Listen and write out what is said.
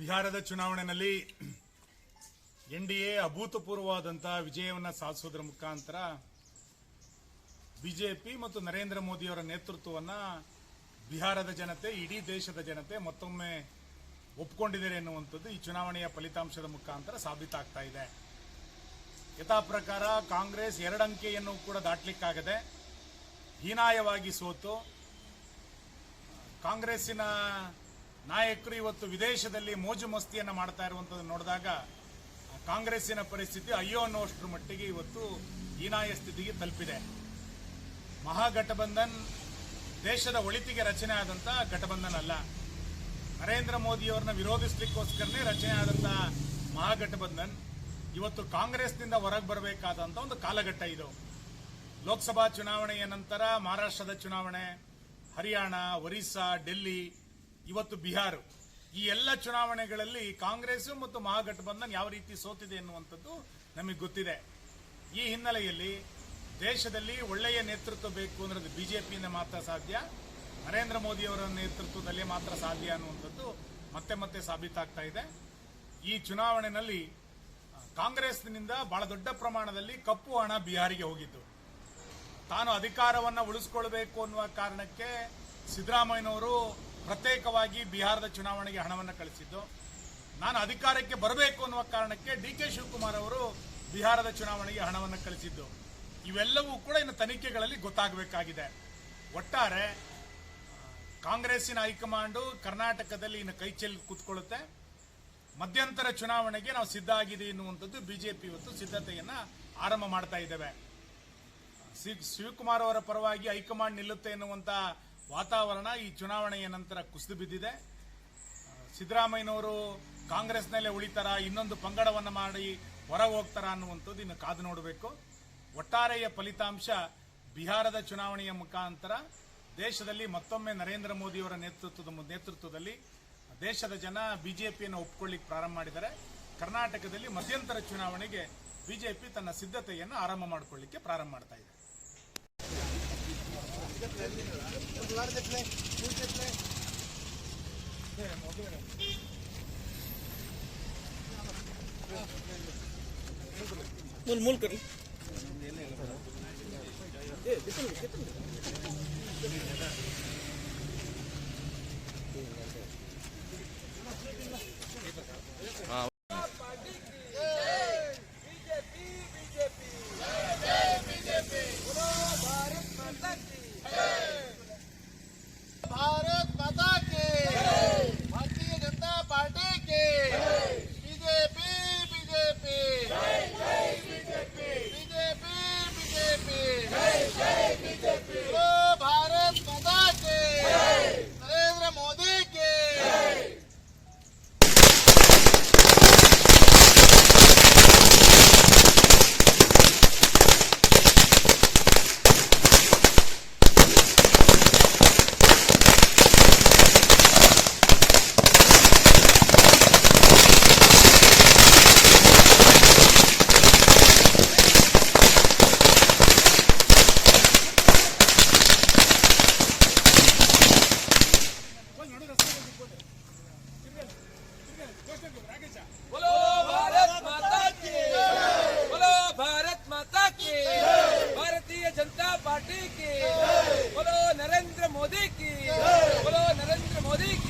ಬಿಹಾರದ ಚುನಾವಣೆಯಲ್ಲಿ N D A ಅಭೂತಪೂರ್ವವಾದಂತಹ ವಿಜಯವನ್ನು ಸಾಧಿಸೋದ್ರ ಮುಖಾಂತರ ಬಿಜೆಪಿ ಮತ್ತು ನರೇಂದ್ರ ಮೋದಿಯವರ ನೇತೃತ್ವವನ್ನು ಬಿಹಾರದ ಜನತೆ, ಇಡೀ ದೇಶದ ಜನತೆ ಮತ್ತೊಮ್ಮೆ ಒಪ್ಕೊಂಡಿದ್ದಾರೆ ಎನ್ನುವಂಥದ್ದು ಈ ಚುನಾವಣೆಯ ಫಲಿತಾಂಶದ ಮುಖಾಂತರ ಸಾಬೀತಾಗ್ತಾ ಇದೆ. ಯಥಾ ಪ್ರಕಾರ ಕಾಂಗ್ರೆಸ್ ಎರಡಂಕೆಯನ್ನು ಕೂಡ ದಾಟಲಿಕ್ಕಾಗದೆ ಹೀನಾಯವಾಗಿ ಸೋತು. ಕಾಂಗ್ರೆಸ್ಸಿನ ನಾಯಕರು ಇವತ್ತು ವಿದೇಶದಲ್ಲಿ ಮೋಜು ಮಸ್ತಿಯನ್ನು ಮಾಡ್ತಾ ಇರುವಂಥದ್ದು ನೋಡಿದಾಗ ಕಾಂಗ್ರೆಸ್ಸಿನ ಪರಿಸ್ಥಿತಿ ಅಯ್ಯೋ ಅನ್ನೋಷ್ಟರ ಮಟ್ಟಿಗೆ ಇವತ್ತು ಹೀನಾಯ ಸ್ಥಿತಿಗೆ ತಲುಪಿದೆ. ಮಹಾಗಠಬಂಧನ್ ದೇಶದ ಒಳಿತಿಗೆ ರಚನೆ ಆದಂಥ ಘಟಬಂಧನ್ ಅಲ್ಲ. ನರೇಂದ್ರ ಮೋದಿಯವರನ್ನ ವಿರೋಧಿಸಲಿಕ್ಕೋಸ್ಕರನೇ ರಚನೆ ಆದಂಥ ಮಹಾಗಠಬಂಧನ್ ಇವತ್ತು ಕಾಂಗ್ರೆಸ್ನಿಂದ ಹೊರಗೆ ಬರಬೇಕಾದಂಥ ಒಂದು ಕಾಲಘಟ್ಟ ಇದು. ಲೋಕಸಭಾ ಚುನಾವಣೆಯ ನಂತರ ಮಹಾರಾಷ್ಟ್ರದ ಚುನಾವಣೆ, ಹರಿಯಾಣ, ಒರಿಸ್ಸಾ, ಡೆಲ್ಲಿ ಇವತ್ತು ಬಿಹಾರ. ಈ ಎಲ್ಲ ಚುನಾವಣೆಗಳಲ್ಲಿ ಕಾಂಗ್ರೆಸ್ ಮತ್ತು ಮಹಾಗಠಬಂಧನ್ ಯಾವ ರೀತಿ ಸೋತಿದೆ ಎನ್ನುವಂಥದ್ದು ನಮಗೆ ಗೊತ್ತಿದೆ. ಈ ಹಿನ್ನೆಲೆಯಲ್ಲಿ ದೇಶದಲ್ಲಿ ಒಳ್ಳೆಯ ನೇತೃತ್ವ ಬೇಕು ಅನ್ನೋದು ಬಿಜೆಪಿಯಿಂದ ಮಾತ್ರ ಸಾಧ್ಯ, ನರೇಂದ್ರ ಮೋದಿಯವರ ನೇತೃತ್ವದಲ್ಲಿ ಮಾತ್ರ ಸಾಧ್ಯ ಅನ್ನುವಂಥದ್ದು ಮತ್ತೆ ಮತ್ತೆ ಸಾಬೀತಾಗ್ತಾ ಇದೆ. ಈ ಚುನಾವಣೆಯಲ್ಲಿ ಕಾಂಗ್ರೆಸ್ನಿಂದ ಬಹಳ ದೊಡ್ಡ ಪ್ರಮಾಣದಲ್ಲಿ ಕಪ್ಪು ಹಣ ಬಿಹಾರಿಗೆ ಹೋಗಿದ್ದು. ತಾನು ಅಧಿಕಾರವನ್ನು ಉಳಿಸ್ಕೊಳ್ಬೇಕು ಅನ್ನುವ ಕಾರಣಕ್ಕೆ ಸಿದ್ದರಾಮಯ್ಯನವರು ಪ್ರತ್ಯೇಕವಾಗಿ ಬಿಹಾರದ ಚುನಾವಣೆಗೆ ಹಣವನ್ನು ಕಳಿಸಿದ್ದು. ನಾನು ಅಧಿಕಾರಕ್ಕೆ ಬರಬೇಕು ಅನ್ನುವ ಕಾರಣಕ್ಕೆ ಡಿ ಕೆ ಶಿವಕುಮಾರ್ ಅವರು ಬಿಹಾರದ ಚುನಾವಣೆಗೆ ಹಣವನ್ನು ಕಳಿಸಿದ್ದು. ಇವೆಲ್ಲವೂ ಕೂಡ ಇನ್ನು ತನಿಖೆಗಳಲ್ಲಿ ಗೊತ್ತಾಗಬೇಕಾಗಿದೆ. ಒಟ್ಟಾರೆ, ಕಾಂಗ್ರೆಸ್ಸಿನ ಹೈಕಮಾಂಡು ಕರ್ನಾಟಕದಲ್ಲಿ ಇನ್ನು ಕೈ ಚೆಲ್ಲಿ ಕೂತ್ಕೊಳ್ಳುತ್ತೆ. ಮಧ್ಯಂತರ ಚುನಾವಣೆಗೆ ನಾವು ಸಿದ್ಧ ಆಗಿದೆ ಎನ್ನುವಂಥದ್ದು ಬಿಜೆಪಿ ಇವತ್ತು ಸಿದ್ಧತೆಯನ್ನು ಆರಂಭ ಮಾಡ್ತಾ ಇದ್ದೇವೆ. ಶಿವಕುಮಾರ್ ಅವರ ಪರವಾಗಿ ಹೈಕಮಾಂಡ್ ನಿಲ್ಲುತ್ತೆ ಎನ್ನುವಂತ ವಾತಾವರಣ ಈ ಚುನಾವಣೆಯ ನಂತರ ಕುಸಿದು ಬಿದ್ದಿದೆ. ಸಿದ್ದರಾಮಯ್ಯನವರು ಕಾಂಗ್ರೆಸ್ನಲ್ಲೇ ಉಳಿತಾರ, ಇನ್ನೊಂದು ಪಂಗಡವನ್ನು ಮಾಡಿ ಹೊರಗೆ ಹೋಗ್ತಾರ ಅನ್ನುವಂಥದ್ದು ಇನ್ನು ಕಾದು ನೋಡಬೇಕು. ಒಟ್ಟಾರೆಯ ಫಲಿತಾಂಶ ಬಿಹಾರದ ಚುನಾವಣೆಯ ಮುಖಾಂತರ, ದೇಶದಲ್ಲಿ ಮತ್ತೊಮ್ಮೆ ನರೇಂದ್ರ ಮೋದಿಯವರ ನೇತೃತ್ವದ ನೇತೃತ್ವದಲ್ಲಿ ದೇಶದ ಜನ ಬಿಜೆಪಿಯನ್ನು ಒಪ್ಕೊಳ್ಳಿಕ್ಕೆ ಪ್ರಾರಂಭ ಮಾಡಿದ್ದಾರೆ. ಕರ್ನಾಟಕದಲ್ಲಿ ಮಧ್ಯಂತರ ಚುನಾವಣೆಗೆ ಬಿಜೆಪಿ ತನ್ನ ಸಿದ್ಧತೆಯನ್ನು ಆರಂಭ ಮಾಡಿಕೊಳ್ಳಿಕ್ಕೆ ಪ್ರಾರಂಭ ಮಾಡ್ತಾ ಇದೆ. मूल मुल कर। भारत माता के भारतीय जनता पार्टी के बीजेपी बीजेपी बीजेपी बीजेपी ओ भारत माता के नरेंद्र मोदी के बोलो भारत माता की बोलो भारत माता की भारतीय जनता पार्टी की। बोलो नरेंद्र मोदी की। बोलो नरेंद्र मोदी की।